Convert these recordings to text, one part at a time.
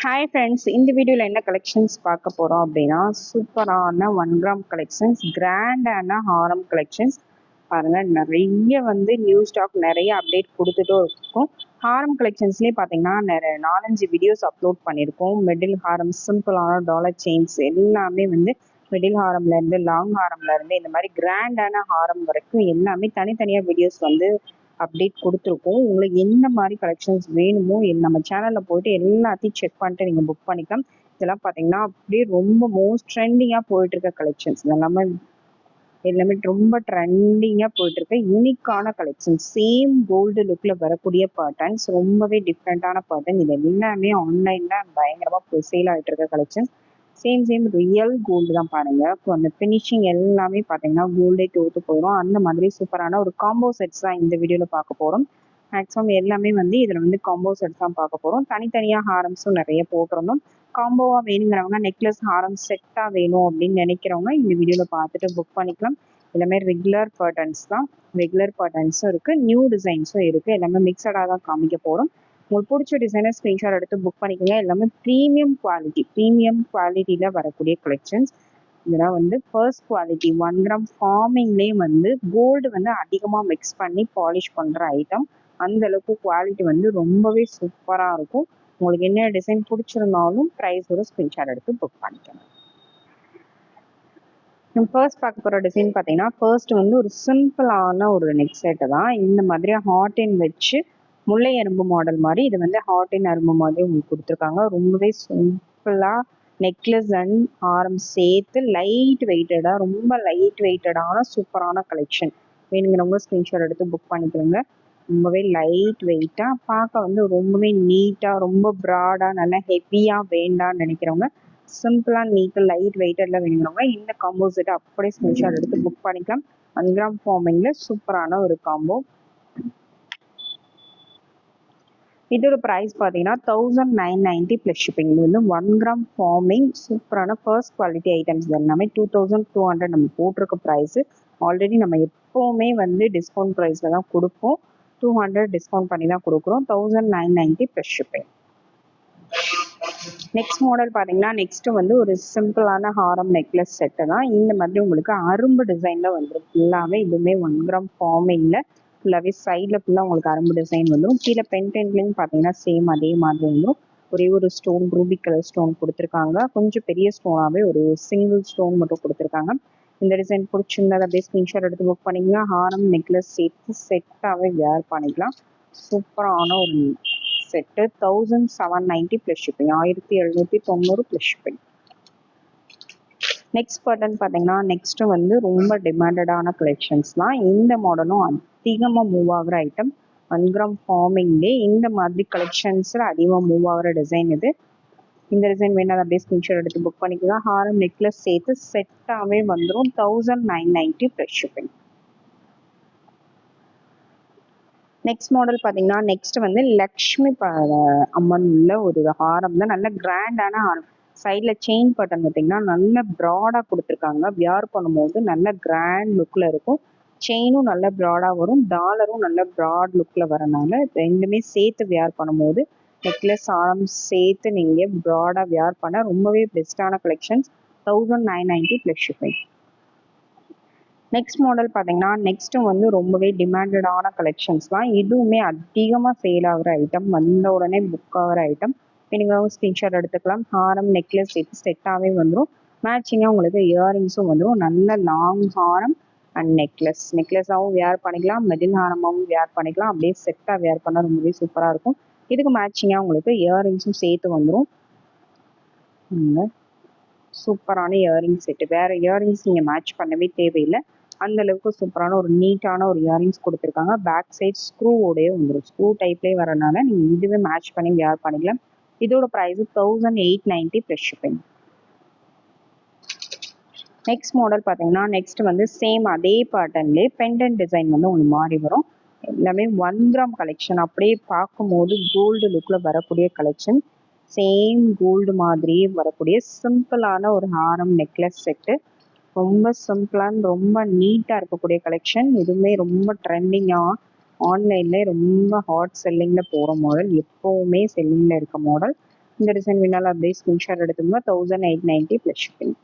Hi friends இந்த வீடியோவில் என்ன கலெக்ஷன்ஸ் பார்க்க போகிறோம் அப்படின்னா சூப்பரான ஒன் கிராம் கலெக்ஷன்ஸ் கிராண்டான ஹாரம் கலெக்ஷன்ஸ் பாருங்கள் நிறைய வந்து நியூ ஸ்டாக் நிறைய அப்டேட் கொடுத்துட்டும் இருக்கும். ஹாரம் கலெக்ஷன்ஸ்லேயே பார்த்தீங்கன்னா நிறைய நாலஞ்சு வீடியோஸ் அப்லோட் பண்ணியிருக்கோம். மிடில் ஹாரம் சிம்பிளான டாலர் செயின்ஸ் எல்லாமே வந்து மிடில் ஹாரம்லேருந்து லாங் ஹாரம்லேருந்து இந்த மாதிரி கிராண்டான ஹாரம் வரைக்கும் எல்லாமே தனித்தனியாக வீடியோஸ் வந்து அப்டேட் கொடுத்துருக்கோம். உங்களுக்கு என்ன மாதிரி கலெக்ஷன்ஸ் வேணுமோ நம்ம சேனலில் போயிட்டு எல்லாத்தையும் செக் பண்ணிட்டு நீங்கள் புக் பண்ணிக்கலாம். இதெல்லாம் பார்த்தீங்கன்னா அப்படியே ரொம்ப மோஸ்ட் ட்ரெண்டிங்காக போயிட்டு இருக்க கலெக்ஷன்ஸ் இதெல்லாமே எல்லாமே ரொம்ப ட்ரெண்டிங்காக போயிட்டு இருக்க யூனிக்கான கலெக்ஷன் சேம் கோல்டு லுக்கில் வரக்கூடிய பேட்டர்ன்ஸ் ரொம்பவே டிஃப்ரெண்ட்டான பேட்டர்ன் இது எல்லாமே ஆன்லைனில் பயங்கரமாக சேல் ஆகிட்டு இருக்க collections same same real gold தான் பாருங்க. இப்போ அந்த ஃபினிஷிங் எல்லாமே பார்த்தீங்கன்னா கோல்டே தோத்து போயிடும் அந்த மாதிரி சூப்பரான ஒரு காம்போ செட்ஸ் தான் இந்த வீடியோவில் பார்க்க போகிறோம் மேக்ஸிமம் எல்லாமே வந்து இதில் வந்து காம்போ செட்ஸ் தான் பார்க்க போகிறோம் தனித்தனியாக ஹாரம்ஸும் நிறைய போட்டிருந்தோம். காம்போவாக வேணுங்கிறவங்க நெக்லஸ் ஹாரம் செட்டாக வேணும் அப்படின்னு நினைக்கிறவங்க இந்த வீடியோவில் பார்த்துட்டு புக் பண்ணிக்கலாம். எல்லாமே ரெகுலர் பர்டன்ஸ் தான். ரெகுலர் பர்டன்ஸும் இருக்குது நியூ டிசைன்ஸும் இருக்குது எல்லாமே மிக்சடாக தான் காமிக்க போகிறோம் உங்களுக்கு பிடிச்ச டிசைனர் ஸ்க்ரீன்ஷாட் எடுத்து புக் பண்ணிக்கோங்க. எல்லாமே ப்ரீமியம் குவாலிட்டி ப்ரீமியம் குவாலிட்டியில் வரக்கூடிய கலெக்ஷன்ஸ் இதெல்லாம் வந்து ஃபர்ஸ்ட் குவாலிட்டி ஒன் கிராம் ஃபார்மிங்லேயே வந்து கோல்டு வந்து அதிகமாக மிக்ஸ் பண்ணி பாலிஷ் பண்ணுற ஐட்டம் அந்த அளவுக்கு குவாலிட்டி வந்து ரொம்பவே சூப்பராக இருக்கும். உங்களுக்கு என்ன டிசைன் பிடிச்சிருந்தாலும் ப்ரைஸோட ஸ்க்ரீன்ஷாட் எடுத்து புக் பண்ணிக்கோங்க. ஃபர்ஸ்ட் பார்க்க போகிற டிசைன் பார்த்தீங்கன்னா ஃபர்ஸ்ட் வந்து ஒரு சிம்பிளான ஒரு நெக் செட்டு தான். இந்த மாதிரி ஹாட் அண்ட் வச்சு முல்லை அரும்பு மாடல் மாதிரி இது வந்து ஹாட் அண்ட் அரும்பு மாதிரி உங்களுக்கு கொடுத்துருக்காங்க. ரொம்பவே சிம்பிளாக நெக்லஸ் அண்ட் ஆரம் சேர்த்து லைட் வெயிட்டடாக ரொம்ப லைட் வெயிட்டடான சூப்பரான கலெக்ஷன் வேணுங்கிறவங்க ஸ்க்ரீன்ஷாட் எடுத்து புக் பண்ணிக்கிறோங்க ரொம்பவே லைட் வெயிட்டாக பார்க்க வந்து ரொம்பவே நீட்டாக ரொம்ப ப்ராடாக நல்லா ஹெவியாக வேண்டாம்னு நினைக்கிறவங்க சிம்பிளாக நீட்டாக லைட் வெயிட்டடில் வேணுங்கிறவங்க இந்த காம்போ செட்டை அப்படியே ஸ்க்ரீன்ஷாட் எடுத்து புக் பண்ணிக்கலாம். ஒன் ஃபார்மிங்கில் சூப்பரான ஒரு காம்போ இதோட ப்ரைஸ் பார்த்தீங்கன்னா thousand nine ninety plus shipping இது வந்து ஒன் கிராம் ஃபார்மிங் சூப்பரான ஃபர்ஸ்ட் குவாலிட்டி ஐட்டம்ஸ் எல்லாமே டூ தௌசண்ட் டூ ஹண்ட்ரட் நம்ம போட்டிருக்க ப்ரைஸு ஆல்ரெடி நம்ம எப்போவுமே வந்து டிஸ்கவுண்ட் ப்ரைஸில் தான் கொடுப்போம். டூ ஹண்ட்ரட் டிஸ்கவுண்ட் பண்ணி தான் கொடுக்குறோம். Thousand nine ninety plus shipping next model பார்த்தீங்கன்னா நெக்ஸ்ட் வந்து ஒரு சிம்பிளான ஹாரம் நெக்லஸ் செட்டு தான். இந்த மாதிரி உங்களுக்கு அரும்பு டிசைனில் வந்துடும் ஃபுல்லாகவே இதுவுமே ஒன் கிராம் ஃபார்மிங்கில் ஃபுல்லாகவே சைடில் ஃபுல்லாக உங்களுக்கு அரும்பு டிசைன் வந்துடும் கீழே பென்டென்ட்லேயும் பார்த்தீங்கன்னா சேம் அதே மாதிரி வந்துடும் ஒரே ஒரு ஸ்டோன் ரூபி கலர் ஸ்டோன் கொடுத்துருக்காங்க. கொஞ்சம் பெரிய ஸ்டோனாகவே ஒரு சிங்கிள் ஸ்டோன் மட்டும் கொடுத்துருக்காங்க. இந்த டிசைன் பிடிச்சிருந்தா அப்படியே ஸ்க்ரீன்ஷாட் எடுத்து புக் பண்ணிக்கலாம் ஹாரம் நெக்லஸ் சேர்த்து செட்டாகவே வேர் பண்ணிக்கலாம். சூப்பரான ஒரு set thousand seven ninety plus shipping ஆயிரத்தி எழுநூற்றி தொண்ணூறு ப்ளஸ் ஷிப்பிங் நெக்ஸ்ட் பட்டன் பார்த்தீங்கன்னா நெக்ஸ்ட் வந்து ரொம்ப டிமாண்டடான கலெக்ஷன்ஸ் தான். இந்த மாடலும் அதிகமாக மூவ் ஆகுற ஐட்டம் ஒன் கிராம் ஃபார்மிங்லே இந்த மாதிரி கலெக்ஷன்ஸில் அதிகமாக மூவ் ஆகிற டிசைன் இது. இந்த டிசைன் வேணால் அப்படியே ஸ்கிரீன்ஷாட் எடுத்து புக் பண்ணிக்கலாம். ஹாரம் நெக்லஸ் சேர்த்து செட்டாகவே வந்துடும் thousand nine ninety plus shipping next model பார்த்தீங்கன்னா நெக்ஸ்ட் வந்து லக்ஷ்மி அம்மன் உள்ள ஒரு ஹாரம் தான். நல்ல கிராண்டான ஹாரம் சைடில் செயின் பட்டன் பார்த்தீங்கன்னா நல்ல ப்ராடாக கொடுத்துருக்காங்க. வியார் பண்ணும்போது நல்ல கிராண்ட் லுக்கில் இருக்கும். செயினும் நல்ல ப்ராடாக வரும். டாலரும் நல்ல ப்ராட் லுக்கில் வரனால ரெண்டுமே சேர்த்து வியார் பண்ணும்போது நெக்லஸ் ஆரம் சேர்த்து நீங்கள் ப்ராடாக வியார் பண்ண ரொம்பவே பெஸ்ட்டான collections thousand nine ninety plus shipping next model பார்த்தீங்கன்னா நெக்ஸ்ட்டு வந்து ரொம்பவே டிமாண்டடான கலெக்ஷன்ஸ் தான். இதுவுமே அதிகமாக சேல் ஆகிற ஐட்டம் வந்த உடனே புக் ஆகிற ஐட்டம் நீங்கள் ஸ்க்ரீன்ஷாட் எடுத்துக்கலாம். ஹாரம் நெக்லஸ் செட் செட்டாகவே வந்துடும் மேட்சிங்காக உங்களுக்கு இயரிங்ஸும் வந்துடும் நல்ல லாங் ஹாரம் அண்ட் நெக்லஸ் நெக்லஸாகவும் வேர் பண்ணிக்கலாம். மெதில் ஹாரமாகவும் வேர் பண்ணிக்கலாம். அப்படியே செட்டாக வேர் பண்ணால் ரொம்பவே சூப்பராக இருக்கும். இதுக்கு மேட்சிங்காக உங்களுக்கு இயரிங்ஸும் சேர்த்து வந்துடும் சூப்பரான இயரிங் செட்டு வேறு இயரிங்ஸ் நீங்கள் மேட்ச் பண்ணவே தேவையில்லை. அந்த அளவுக்கு சூப்பரான ஒரு நீட்டான ஒரு இயரிங்ஸ் கொடுத்துருக்காங்க. பேக் சைட் ஸ்க்ரூவோடய வந்துடும் ஸ்க்ரூ டைப்லேயே வரனால நீங்கள் இதுவே மேட்ச் பண்ணி வேர் பண்ணிக்கலாம். இதோட price thousand eight ninety plus shipping next model பார்த்தீங்கன்னா நெக்ஸ்ட் வந்து சேம் அதே பேட்டர்ன்லேயே பெண்டன் டிசைன் வந்து ஒன்று மாறி வரும். எல்லாமே ஒன் கிராம் கலெக்ஷன் அப்படியே பார்க்கும்போது கோல்டு லுக்கில் வரக்கூடிய கலெக்ஷன் சேம் கோல்டு மாதிரியே வரக்கூடிய சிம்பிளான ஒரு ஹாரம் நெக்லஸ் செட்டு ரொம்ப சிம்பிளான ரொம்ப நீட்டாக இருக்கக்கூடிய கலெக்ஷன் இதுவுமே ரொம்ப ட்ரெண்டிங்காக ஆன்லைனில் ரொம்ப ஹாட் செல்லிங்கில் போகிற மாடல் எப்போவுமே செல்லிங்கில் இருக்க மாடல் இந்த டிசைன் வேணாலும் அப்படியே ஸ்கிரீன்ஷாட் எடுத்துக்கோங்க. Thousand eight ninety plus shipping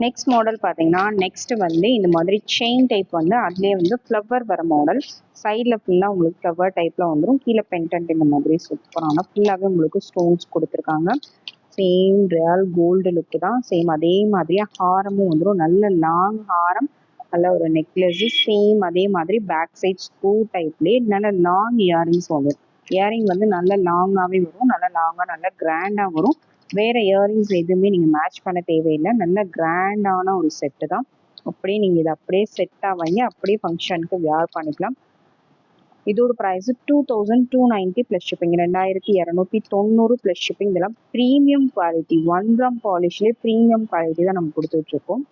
next model பார்த்தீங்கன்னா நெக்ஸ்ட் வந்து இந்த மாதிரி செயின் டைப் வந்து அதுலேயே வந்து ஃப்ளவர் வர மாடல் சைடில் ஃபுல்லாக உங்களுக்கு ஃப்ளவர் டைப்பில் வந்துடும் கீழே பென்டென்ட் இந்த மாதிரி சூப்பரான ஃபுல்லாகவே உங்களுக்கு ஸ்டோன்ஸ் கொடுத்துருக்காங்க. சேம் ரியல் கோல்டு லுக்கு தான். சேம் அதே மாதிரியே ஹாரமும் வந்துடும் நல்ல லாங் ஹாரம் நல்ல ஒரு நெக்லஸ் சேம் அதே மாதிரி பேக் சைட் ஸ்கூ டைப்லேயே நல்ல லாங் இயரிங்ஸ் வரும். இயரிங் வந்து நல்ல லாங்காகவே வரும் நல்ல லாங்காக நல்ல கிராண்டாக வரும். வேற இயரிங்ஸ் எதுவுமே நீங்கள் மேட்ச் பண்ண தேவையில்லை. நல்ல கிராண்டான ஒரு செட்டு தான். அப்படியே நீங்கள் இதை அப்படியே செட்டாக வாங்கி அப்படியே ஃபங்க்ஷனுக்கு வியர் பண்ணிக்கலாம். இதோட price two thousand two ninety plus shipping ரெண்டாயிரத்தி இரநூத்தி தொண்ணூறு ப்ளஸ் ஷிப்பிங் இதெல்லாம் ப்ரீமியம் குவாலிட்டி ஒன் கிராம் பாலிஷ்லேயே ப்ரீமியம் குவாலிட்டி தான் நம்ம கொடுத்துட்ருக்கோம்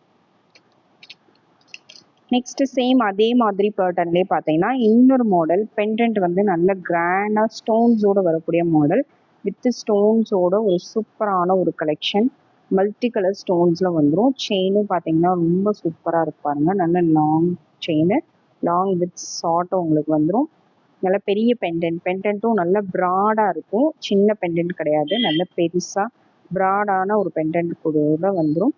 நெக்ஸ்ட் சேம் அதே மாதிரி பேட்டர்ன்லேயே பார்த்தீங்கன்னா இன்னொரு மாடல் பெண்டன்ட் வந்து நல்ல கிராண்டாக ஸ்டோன்ஸோட வரக்கூடிய மாடல் வித் ஸ்டோன்ஸோட ஒரு சூப்பரான ஒரு கலெக்ஷன் மல்டி கலர் ஸ்டோன்ஸில் வந்துடும் செயினும் பார்த்தீங்கன்னா ரொம்ப சூப்பராக இருப்பாருங்க நல்ல லாங் செயின் லாங் வித் ஷார்ட்டும் உங்களுக்கு வந்துடும் நல்ல பெரிய பெண்டன்ட் பெண்டன்ட்டும் நல்ல ப்ராடாக இருக்கும். சின்ன பெண்டன்ட் கிடையாது. நல்ல பெருசாக ப்ராடான ஒரு பெண்டன்ட் கூட வந்துடும்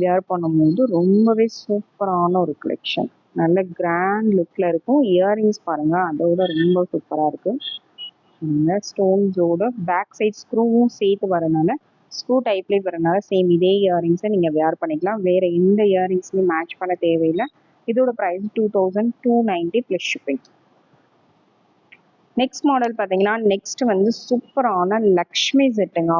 வியர் பண்ணும்போது ரொம்பவே சூப்பரான ஒரு கலெக்ஷன் நல்ல கிராண்ட் லுக்கில் இருக்கும். இயரிங்ஸ் பாருங்கள் அதோட ரொம்ப சூப்பராக இருக்குது ஸ்டோன்ஸோட பேக் சைட் ஸ்க்ரூவும் சேர்த்து வரனால ஸ்க்ரூ டைப்லேயே வரனால சேம் இதே இயரிங்ஸை நீங்கள் வியர் பண்ணிக்கலாம். வேறு எந்த இயரிங்ஸ்லையும் மேட்ச் பண்ண தேவையில்லை. இதோட price two thousand two ninety plus shipping next model பார்த்தீங்கன்னா நெக்ஸ்ட் வந்து சூப்பரான லக்ஷ்மி செட்டுங்க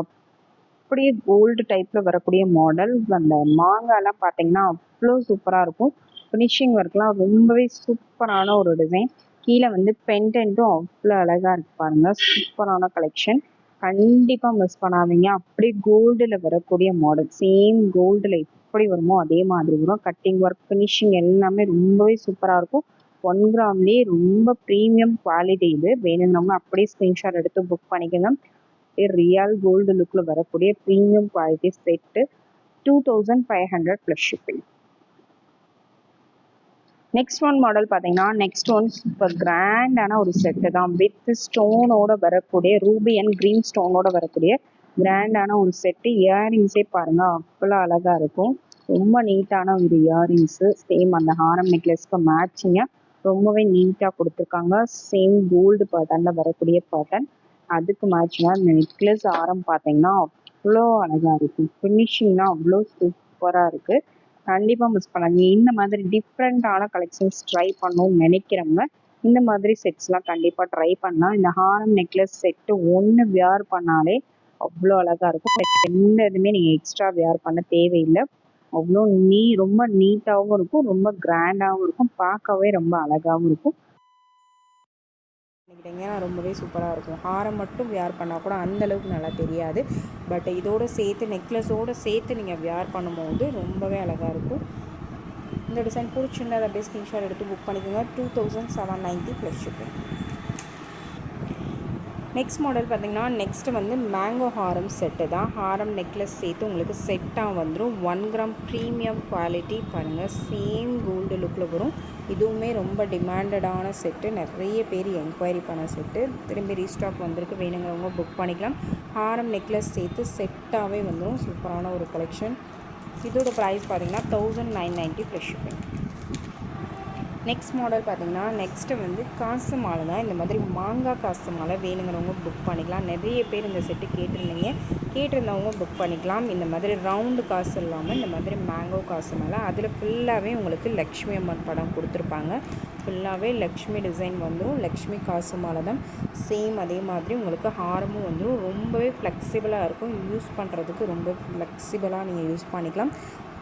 அப்படியே கோல்டு டைப்பில் வரக்கூடிய மாடல் அந்த மாங்காய்லாம் பார்த்தீங்கன்னா அவ்வளோ சூப்பராக இருக்கும். ஃபினிஷிங் ஒர்க்லாம் ரொம்பவே சூப்பரான ஒரு டிசைன் கீழே வந்து பென்டென்ட்டும் அவ்வளோ அழகாக இருக்கு பாருங்க. சூப்பரான கலெக்ஷன் கண்டிப்பாக மிஸ் பண்ணாதீங்க. அப்படியே கோல்டில் வரக்கூடிய மாடல் சேம் கோல்டில் எப்படி வருமோ அதே மாதிரி வரும். கட்டிங் ஒர்க் ஃபினிஷிங் எல்லாமே ரொம்பவே சூப்பராக இருக்கும். ஒன் கிராம்லேயே ரொம்ப ப்ரீமியம் குவாலிட்டி இது. வேணுங்கிறவங்க அப்படியே ஸ்க்ரீன்ஷாட் எடுத்து புக் பண்ணிக்கோங்க. ரியல் கோல்டு லுக்கில் வரக்கூடிய premium quality set two thousand five hundred plus shipping next one model பார்த்தீங்கன்னா நெக்ஸ்ட் ஒன் சூப்பர் கிராண்டான ஒரு செட்டு தான். வித் ஸ்டோனோட வரக்கூடிய ரூபி அண்ட் க்ரீன் ஸ்டோனோட வரக்கூடிய கிராண்டான ஒரு செட்டு இயரிங்ஸே பாருங்க அவ்வளோ அழகாக இருக்கும். ரொம்ப நீட்டான ஒரு இயரிங்ஸு சேம் அந்த ஹாரம் நெக்லஸ்க்கு மேட்சிங்காக ரொம்பவே நீட்டாக கொடுத்துருக்காங்க. சேம் கோல்டு பேட்டர்னில் வரக்கூடிய பேட்டர்ன் அதுக்கு மேட்சிங்காக அந்த நெக்லஸ் ஆரம் பார்த்தீங்கன்னா அவ்வளோ அழகாக இருக்கும் ஃபினிஷிங்லாம் அவ்வளோ சூப்பராக இருக்குது கண்டிப்பாக மிஸ் பண்ணாங்க இந்த மாதிரி டிஃப்ரெண்ட்டான கலெக்ஷன்ஸ் ட்ரை பண்ணணும்னு நினைக்கிறவங்க இந்த மாதிரி செட்ஸ்லாம் கண்டிப்பாக ட்ரை பண்ணலாம். இந்த ஹாரம் நெக்லஸ் செட்டு ஒன்று வியர் பண்ணாலே அவ்வளோ அழகாக இருக்கும். எந்த இதுவுமே நீங்கள் எக்ஸ்ட்ரா வியர் பண்ண தேவையில்லை. அவ்வளோ நீ ரொம்ப நீட்டாகவும் இருக்கும். ரொம்ப கிராண்டாகவும் இருக்கும். பார்க்கவே ரொம்ப அழகாகவும் இருக்கும். பண்ணிக்கிட்டிங்கன்னா ரொம்பவே சூப்பராக இருக்கும். ஹாரம் மட்டும் வியார் பண்ணால் கூட அந்தளவுக்கு நல்லா தெரியாது. பட் இதோடு சேர்த்து நெக்லஸோடு சேர்த்து நீங்கள் வியார் பண்ணும்போது ரொம்பவே அழகாக இருக்கும். இந்த டிசைன் பிடிச்சிருந்தது அப்படியே ஸ்க்ரீன்ஷாட் எடுத்து புக் பண்ணிக்கோங்க. Two thousand seven ninety plus shipping next model பார்த்திங்கன்னா நெக்ஸ்ட்டு வந்து மேங்கோ ஹாரம் செட்டு தான். ஹாரம் நெக்லஸ் சேர்த்து உங்களுக்கு செட்டாக வந்துடும் ஒன் கிராம் ப்ரீமியம் குவாலிட்டி பாருங்கள் சேம் கோல்டு லுக்கில் வரும். இதுவுமே ரொம்ப டிமாண்டடான செட்டு நிறைய பேர் என்கொயரி பண்ண செட்டு திரும்பி ரீஸ்டாக் வந்திருக்கு. வேணுங்கிறவங்க புக் பண்ணிக்கலாம். ஹாரம் நெக்லஸ் சேர்த்து செட்டாகவே வந்துடும் சூப்பரான ஒரு கலெக்ஷன் இதோட ப்ரைஸ் பார்த்திங்கன்னா thousand nine ninety plus shipping next model பார்த்தீங்கன்னா நெக்ஸ்ட்டு வந்து காசு மாலை தான். இந்த மாதிரி மாங்காய் காசு மாலை வேணுங்கிறவங்க புக் பண்ணிக்கலாம். நிறைய பேர் இந்த செட்டு கேட்டிருந்தீங்க. கேட்டிருந்தவங்க புக் பண்ணிக்கலாம். இந்த மாதிரி ரவுண்டு காசு இல்லாமல் இந்த மாதிரி மேங்கோ காசு மாலை. அதில் ஃபுல்லாகவே உங்களுக்கு லக்ஷ்மி அம்மன் படம் கொடுத்துருப்பாங்க. ஃபுல்லாகவே லக்ஷ்மி டிசைன் வந்துடும் லக்ஷ்மி காசு மாலை தான். சேம் அதே மாதிரி உங்களுக்கு ஹாரமும் வந்துடும் ரொம்பவே ஃப்ளெக்சிபிளாக இருக்கும். யூஸ் பண்ணுறதுக்கு ரொம்ப ஃப்ளெக்சிபிளாக நீங்கள் யூஸ் பண்ணிக்கலாம்.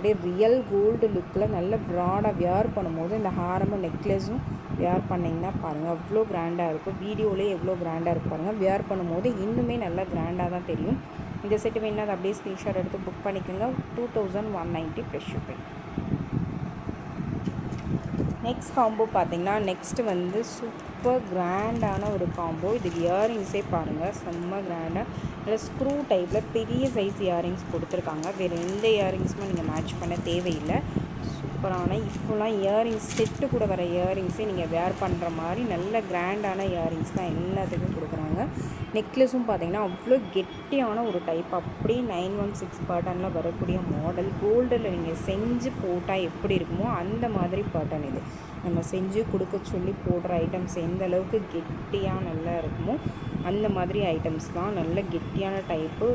அப்படியே ரியல் கோல்டு லுக்கில் நல்ல ப்ராடாக வியர் பண்ணும்போது இந்த ஹாரமும் நெக்லஸும் வியர் பண்ணிங்கன்னா பாருங்கள் அவ்வளோ கிராண்டாக இருக்கும். வீடியோலேயே எவ்வளோ கிராண்டாக இருக்கும் பாருங்கள் வியர் பண்ணும்போது இன்னுமே நல்லா கிராண்டாக தான் தெரியும். இந்த செட்டு வேணால் அதை அப்படியே ஸ்க்ரீன்ஷாட் எடுத்து புக் பண்ணிக்கோங்க. Two thousand one ninety plus shipping next combo பார்த்தீங்கன்னா நெக்ஸ்ட்டு வந்து சூப்பர் கிராண்டான ஒரு காம்போ இது இயரிங்ஸே பாருங்கள் செம்ம கிராண்டாக இல்லை ஸ்க்ரூ டைப்பில் பெரிய சைஸ் இயரிங்ஸ் கொடுத்துருக்காங்க. வேறு எந்த இயரிங்ஸுமே நீங்கள் மேட்ச் பண்ண தேவையில்லை. சூப்பரான இப்போலாம் இயரிங்ஸ் செட்டு கூட வர இயரிங்ஸே நீங்கள் வேர் பண்ணுற மாதிரி நல்ல கிராண்டான இயரிங்ஸ் தான் எல்லாத்துக்கும் கொடுக்குறாங்க. நெக்லஸும் பார்த்தீங்கன்னா அவ்வளோ கெட்டியான ஒரு டைப் அப்படியே நைன் ஒன் சிக்ஸ் பேட்டர்னில் வரக்கூடிய மாடல் கோல்டில் நீங்கள் செஞ்சு போட்டால் எப்படி இருக்குமோ அந்த மாதிரி பேட்டர்ன் இது. நம்ம செஞ்சு கொடுக்க சொல்லி போடுற ஐட்டம்ஸ் எந்த அளவுக்கு கெட்டியாக நல்லா இருக்குமோ அந்த மாதிரி ஐட்டம்ஸ் தான். நல்ல கெட்டியான டைப்பு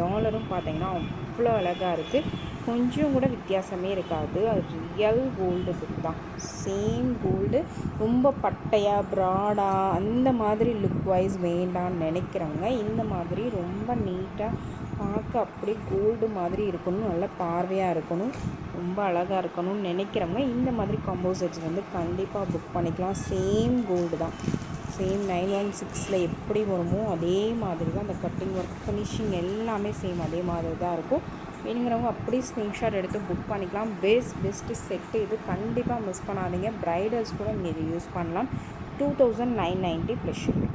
டாலரும் பார்த்தீங்கன்னா அவ்வளோ அழகாக இருக்குது கொஞ்சம் கூட வித்தியாசமே இருக்காது. அது ரியல் கோல்டு தான். சேம் கோல்டு ரொம்ப பட்டையாக ப்ராடாக அந்த மாதிரி லுக் வைஸ் வேண்டாம்னு நினைக்கிறவங்க இந்த மாதிரி ரொம்ப நீட்டாக பார்க்க அப்படியே கோல்டு மாதிரி இருக்கணும். நல்ல பார்வையாக இருக்கணும். ரொம்ப அழகாக இருக்கணும்னு நினைக்கிறவங்க இந்த மாதிரி காம்போ செட்ஸ் வந்து கண்டிப்பாக புக் பண்ணிக்கலாம். சேம் கோல்டு தான். சேம் நைன் ஒன் சிக்ஸில் எப்படி வருமோ அதே மாதிரி தான். அந்த கட்டிங் ஒர்க் ஃபினிஷிங் எல்லாமே சேம் அதே மாதிரி தான் இருக்கும். வேணுங்கிறவங்க அப்படியே ஸ்க்ரீன்ஷாட் எடுத்து புக் பண்ணிக்கலாம். பெஸ்ட் பெஸ்ட்டு செட்டு இது கண்டிப்பாக மிஸ் பண்ணாதீங்க. ப்ரைடல்ஸ் கூட நீங்கள் இது யூஸ் பண்ணலாம். Two thousand nine ninety plus shipping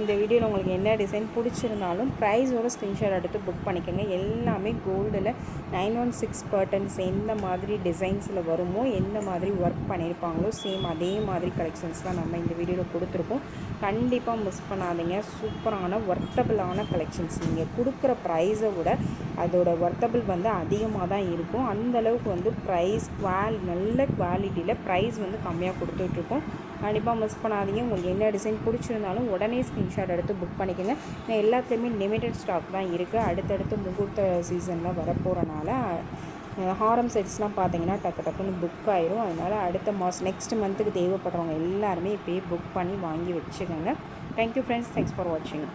இந்த வீடியோவில் உங்களுக்கு என்ன டிசைன் பிடிச்சிருந்தாலும் ப்ரைஸோட ஸ்க்ரீன்ஷாட் எடுத்து புக் பண்ணிக்கோங்க. எல்லாமே கோல்டில் நைன் ஒன் சிக்ஸ் பர்டன்ஸ் எந்த மாதிரி டிசைன்ஸில் வருமோ எந்த மாதிரி ஒர்க் பண்ணியிருப்பாங்களோ சேம் அதே மாதிரி கலெக்ஷன்ஸ் தான் நம்ம இந்த வீடியோவில் கொடுத்துருக்கோம். கண்டிப்பாக மிஸ் பண்ணாதீங்க. சூப்பரான ஒர்த்தபிளான கலெக்ஷன்ஸ் நீங்கள் கொடுக்குற ப்ரைஸை விட அதோட ஒர்த்தபிள் வந்து அதிகமாக தான் இருக்கும். அந்தளவுக்கு வந்து ப்ரைஸ் குவால் நல்ல குவாலிட்டியில் ப்ரைஸ் வந்து கம்மியாக கொடுத்துட்ருக்கோம் கண்டிப்பாக மிஸ் பண்ணாதீங்க. உங்களுக்கு என்ன டிசைன் பிடிச்சிருந்தாலும் உடனே ஸ்க்ரீன்ஷாட் எடுத்து புக் பண்ணிக்கோங்க. நான் எல்லாத்துலேயுமே லிமிட்டட் ஸ்டாக் தான் இருக்குது அடுத்தடுத்து முகூர்த்த சீசனில் வரப்போகிறனால ஹாரம் செட்ஸ்லாம் பார்த்தீங்கன்னா டக்கு டக்குன்னு புக் ஆயிரும். அதனால் அடுத்த மாதம் நெக்ஸ்ட் மந்த்துக்கு தேவைப்படுறவங்க எல்லாருமே இப்போயே புக் பண்ணி வாங்கி வச்சுக்கோங்க. தேங்க்யூ ஃப்ரெண்ட்ஸ் தேங்க்ஸ் ஃபார் வாட்சிங்